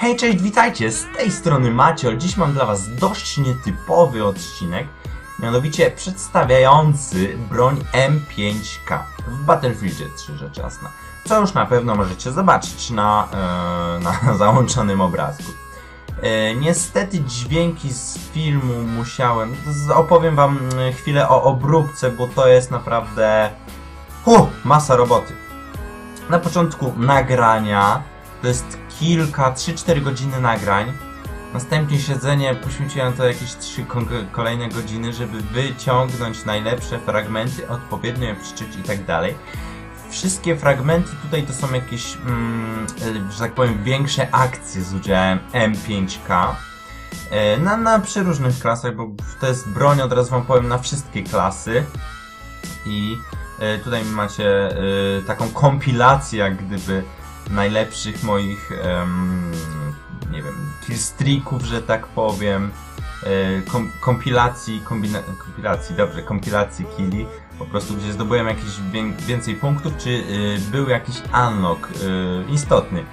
Hej, cześć, witajcie! Z tej strony Maciol. Dziś mam dla Was dość nietypowy odcinek, mianowicie przedstawiający broń M5K w Battlefieldzie 3 rzecz jasna. Co już na pewno możecie zobaczyć na, e, na załączonym obrazku. E, niestety dźwięki z filmu musiałem... Opowiem Wam mm, chwilę o obróbce, bo to jest naprawdę... Uh, masa roboty. Na początku nagrania, to jest kilka, 3-4 godziny nagrań. Następnie siedzenie, poświęciłem to jakieś 3 kolejne godziny, żeby wyciągnąć najlepsze fragmenty, odpowiednio je przeczyć i tak dalej. Wszystkie fragmenty tutaj to są jakieś, mm, że tak powiem, większe akcje z udziałem M5K. E, Na, na przeróżnych klasach, bo to jest broń, od razu wam powiem, na wszystkie klasy. I e, tutaj macie e, taką kompilację, jak gdyby, najlepszych moich, em, nie wiem, killstreaków, że tak powiem, e, kom, kompilacji, kompilacji, dobrze, kompilacji killi, po prostu gdzie zdobyłem jakieś wię- więcej punktów, czy y, był jakiś unlock y, istotny.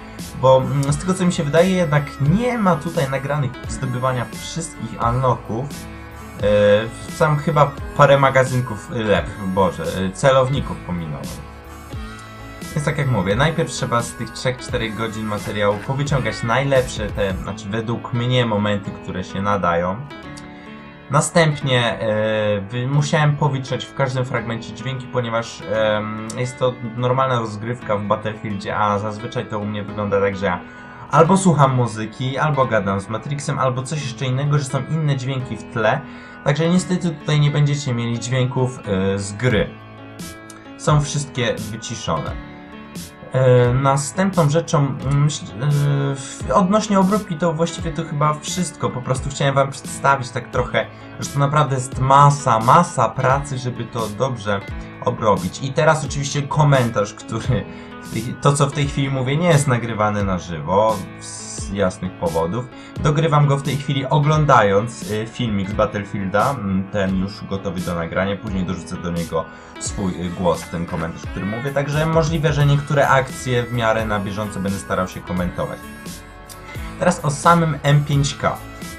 Bo mm, z tego co mi się wydaje, jednak nie ma tutaj nagranych zdobywania wszystkich unlocków. Y, sam chyba parę magazynków, y, lep, boże, y, celowników pominąłem. Więc tak jak mówię, najpierw trzeba z tych 3-4 godzin materiału powyciągać najlepsze te, znaczy według mnie momenty, które się nadają. Następnie e, musiałem powytrzeć w każdym fragmencie dźwięki, ponieważ jest to normalna rozgrywka w Battlefieldzie, a zazwyczaj to u mnie wygląda tak, że ja albo słucham muzyki, albo gadam z Matrixem, albo coś jeszcze innego, że są inne dźwięki w tle. Także niestety tutaj nie będziecie mieli dźwięków e, z gry. Są wszystkie wyciszone. E, Następną rzeczą, myśl, e, odnośnie obróbki, to właściwie to chyba wszystko. Po prostu chciałem Wam przedstawić tak trochę, że to naprawdę jest masa, masa pracy, żeby to dobrze obrobić. I teraz oczywiście komentarz, który, to co w tej chwili mówię, nie jest nagrywane na żywo, z jasnych powodów. Dogrywam go w tej chwili oglądając e, filmik z Battlefielda, m, ten już gotowy do nagrania, później dorzucę do niego swój y, głos, ten komentarz, który mówię, także możliwe, że niektóre akcje w miarę na bieżąco będę starał się komentować. Teraz o samym M5K.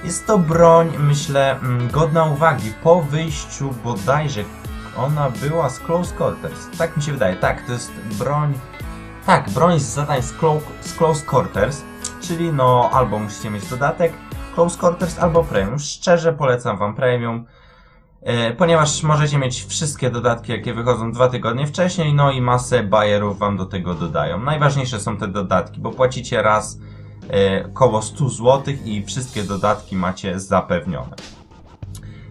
Jest to broń, myślę, mm, godna uwagi. Po wyjściu bodajże ona była z Close Quarters. Tak mi się wydaje. Tak, to jest broń... Tak, broń z zadań z, clo z Close Quarters, czyli no albo musicie mieć dodatek Close Quarters albo Premium. Szczerze polecam Wam Premium. E, ponieważ możecie mieć wszystkie dodatki, jakie wychodzą dwa tygodnie wcześniej, no i masę bajerów wam do tego dodają. Najważniejsze są te dodatki, bo płacicie raz e, koło 100 zł i wszystkie dodatki macie zapewnione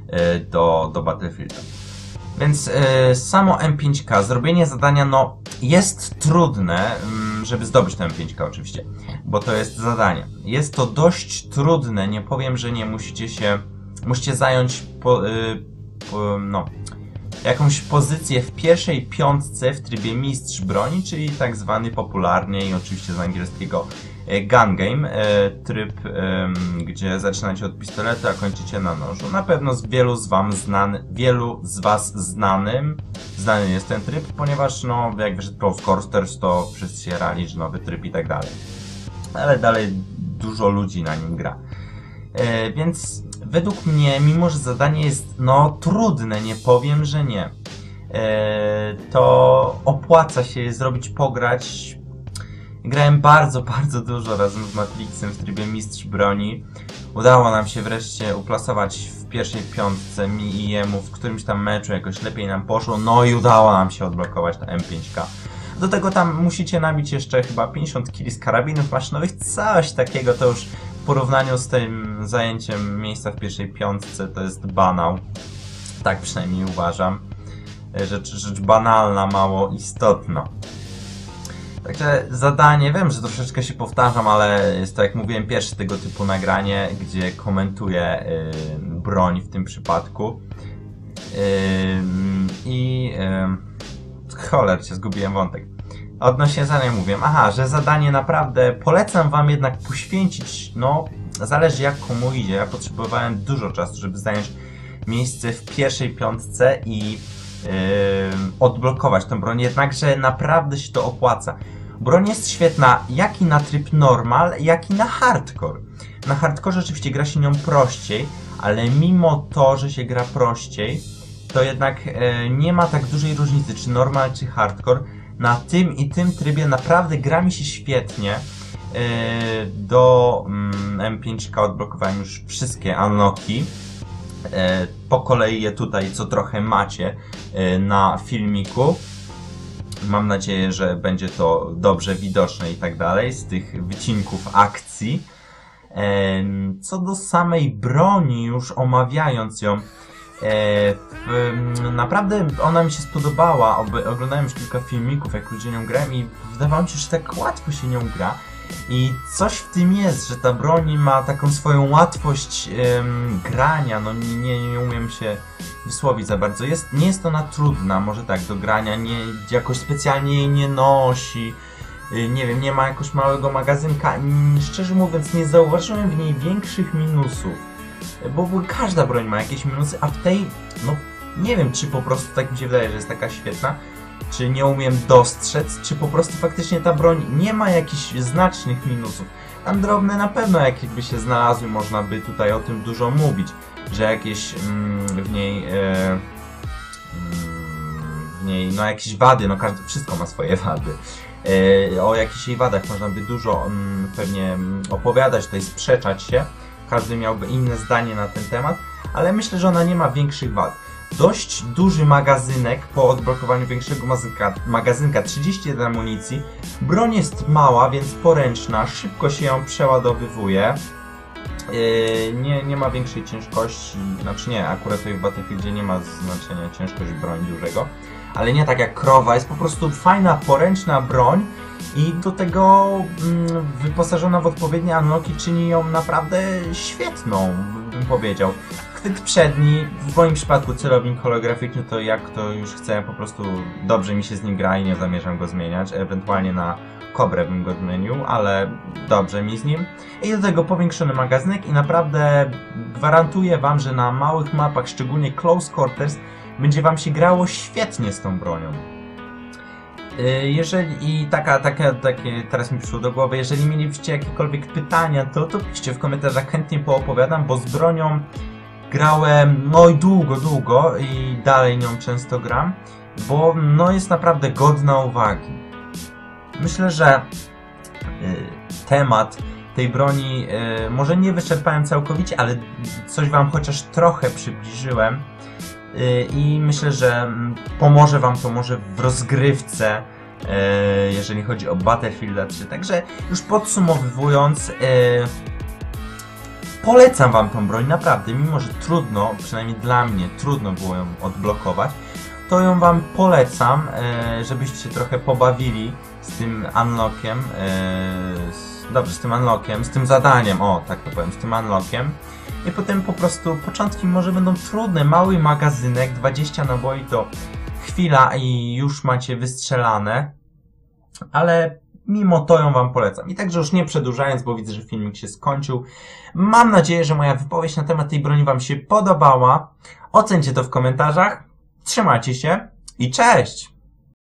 e, do, do Battlefielda. Więc e, samo M5K, zrobienie zadania, no jest trudne, mm, żeby zdobyć to M5K oczywiście, bo to jest zadanie. Jest to dość trudne, nie powiem, że nie musicie się, musicie zająć po, y, po, no, jakąś pozycję w pierwszej piątce w trybie mistrz broni, czyli tak zwany popularnie i oczywiście z angielskiego gun game, e, tryb, gdzie zaczynacie od pistoletu, a kończycie na nożu. Na pewno z wielu z wam znany, wielu z was znanym, znany jest ten tryb, ponieważ no, jak wyszedł Close Quarters, to wszyscy się rali, że nowy tryb i tak dalej. Ale dalej dużo ludzi na nim gra. E, więc według mnie, mimo że zadanie jest no trudne, nie powiem, że nie, e, to opłaca się zrobić, pograć. Grałem bardzo, bardzo dużo razem z Matrixem w trybie Mistrz Broni. Udało nam się wreszcie uplasować w pierwszej piątce mi i jemu w którymś tam meczu jakoś lepiej nam poszło, no i udało nam się odblokować to M5K. Do tego tam musicie nabić jeszcze chyba 50 kili z karabinów maszynowych, coś takiego to już w porównaniu z tym zajęciem miejsca w pierwszej piątce to jest banał. Tak przynajmniej uważam. Rzecz, rzecz banalna, mało istotna. Także zadanie, wiem, że troszeczkę się powtarzam, ale jest to, jak mówiłem, pierwsze tego typu nagranie, gdzie komentuję y, broń w tym przypadku. Ym, I yy, cholercie, zgubiłem wątek. Odnośnie zadania mówię, aha, że zadanie naprawdę polecam wam jednak poświęcić, no, zależy jak komu idzie. Ja potrzebowałem dużo czasu, żeby zająć miejsce w pierwszej piątce i yy, odblokować tę broń, jednakże naprawdę się to opłaca. Broń jest świetna jak i na tryb normal, jak i na hardcore. Na hardcore oczywiście gra się nią prościej, ale mimo to, że się gra prościej, to jednak e, nie ma tak dużej różnicy, czy normal, czy hardcore. Na tym i tym trybie naprawdę gra mi się świetnie. E, do mm, M5K odblokowałem już wszystkie unlocki. E, po kolei je tutaj co trochę macie e, na filmiku. Mam nadzieję, że będzie to dobrze widoczne i tak dalej z tych wycinków akcji. Co do samej broni, już omawiając ją, e, naprawdę ona mi się spodobała. Oglądałem już kilka filmików, jak ludzie nią grają i wydawało mi się, że tak łatwo się nią gra. I coś w tym jest, że ta broń ma taką swoją łatwość grania, no nie, nie umiem się wysłowić za bardzo. Jest, nie jest ona trudna, może tak, do grania, nie, jakoś specjalnie jej nie nosi, y, nie wiem, nie ma jakoś małego magazynka. Mm, Szczerze mówiąc, nie zauważyłem w niej większych minusów, bo każda broń ma jakieś minusy, a w tej, no nie wiem, czy po prostu tak mi się wydaje, że jest taka świetna, czy nie umiem dostrzec, czy po prostu faktycznie ta broń nie ma jakichś znacznych minusów. Tam drobne na pewno jakby się znalazły, można by tutaj o tym dużo mówić, że jakieś mm, w niej e, mm, w niej no jakieś wady, no każdy, wszystko ma swoje wady. E, o jakichś jej wadach można by dużo mm, pewnie mm, opowiadać, tutaj sprzeczać się. Każdy miałby inne zdanie na ten temat, ale myślę, że ona nie ma większych wad. Dość duży magazynek po odblokowaniu większego magazynka, magazynka 31 amunicji. Broń jest mała, więc poręczna, szybko się ją przeładowywuje. Yy, nie, nie ma większej ciężkości, znaczy nie, akurat tutaj w Battlefieldzie nie ma znaczenia ciężkość broni dużego, ale nie tak jak krowa, jest po prostu fajna, poręczna broń i do tego mm, wyposażona w odpowiednie unlocki czyni ją naprawdę świetną, bym powiedział. Chwyt przedni, w moim przypadku celownik holograficzny, to jak to już chcę, po prostu dobrze mi się z nim gra i nie zamierzam go zmieniać, ewentualnie na kobrę bym go zmienił, ale dobrze mi z nim. I do tego powiększony magazynek i naprawdę gwarantuję Wam, że na małych mapach, szczególnie Close Quarters, będzie Wam się grało świetnie z tą bronią. Y, Jeżeli i taka, taka, takie teraz mi przyszło do głowy, jeżeli mielibyście jakiekolwiek pytania, to, to piszcie w komentarzach, chętnie poopowiadam, bo z bronią grałem no i długo, długo i dalej nią często gram, bo no jest naprawdę godna uwagi. Myślę, że y, temat tej broni y, może nie wyczerpałem całkowicie, ale coś wam chociaż trochę przybliżyłem i myślę, że mm, pomoże wam to może w rozgrywce, y, jeżeli chodzi o Battlefield 3. Także już podsumowując, y, polecam wam tą broń naprawdę, mimo że trudno, przynajmniej dla mnie trudno było ją odblokować, to ją wam polecam, żebyście się trochę pobawili z tym unlockiem, z, dobrze, z tym unlockiem, z tym zadaniem, o, tak to powiem, z tym unlockiem. I potem po prostu początki może będą trudne, mały magazynek, 20 naboi to chwila i już macie wystrzelane, ale mimo to ją wam polecam. I także już nie przedłużając, bo widzę, że filmik się skończył, mam nadzieję, że moja wypowiedź na temat tej broni wam się podobała. Ocencie to w komentarzach. Trzymajcie się i cześć!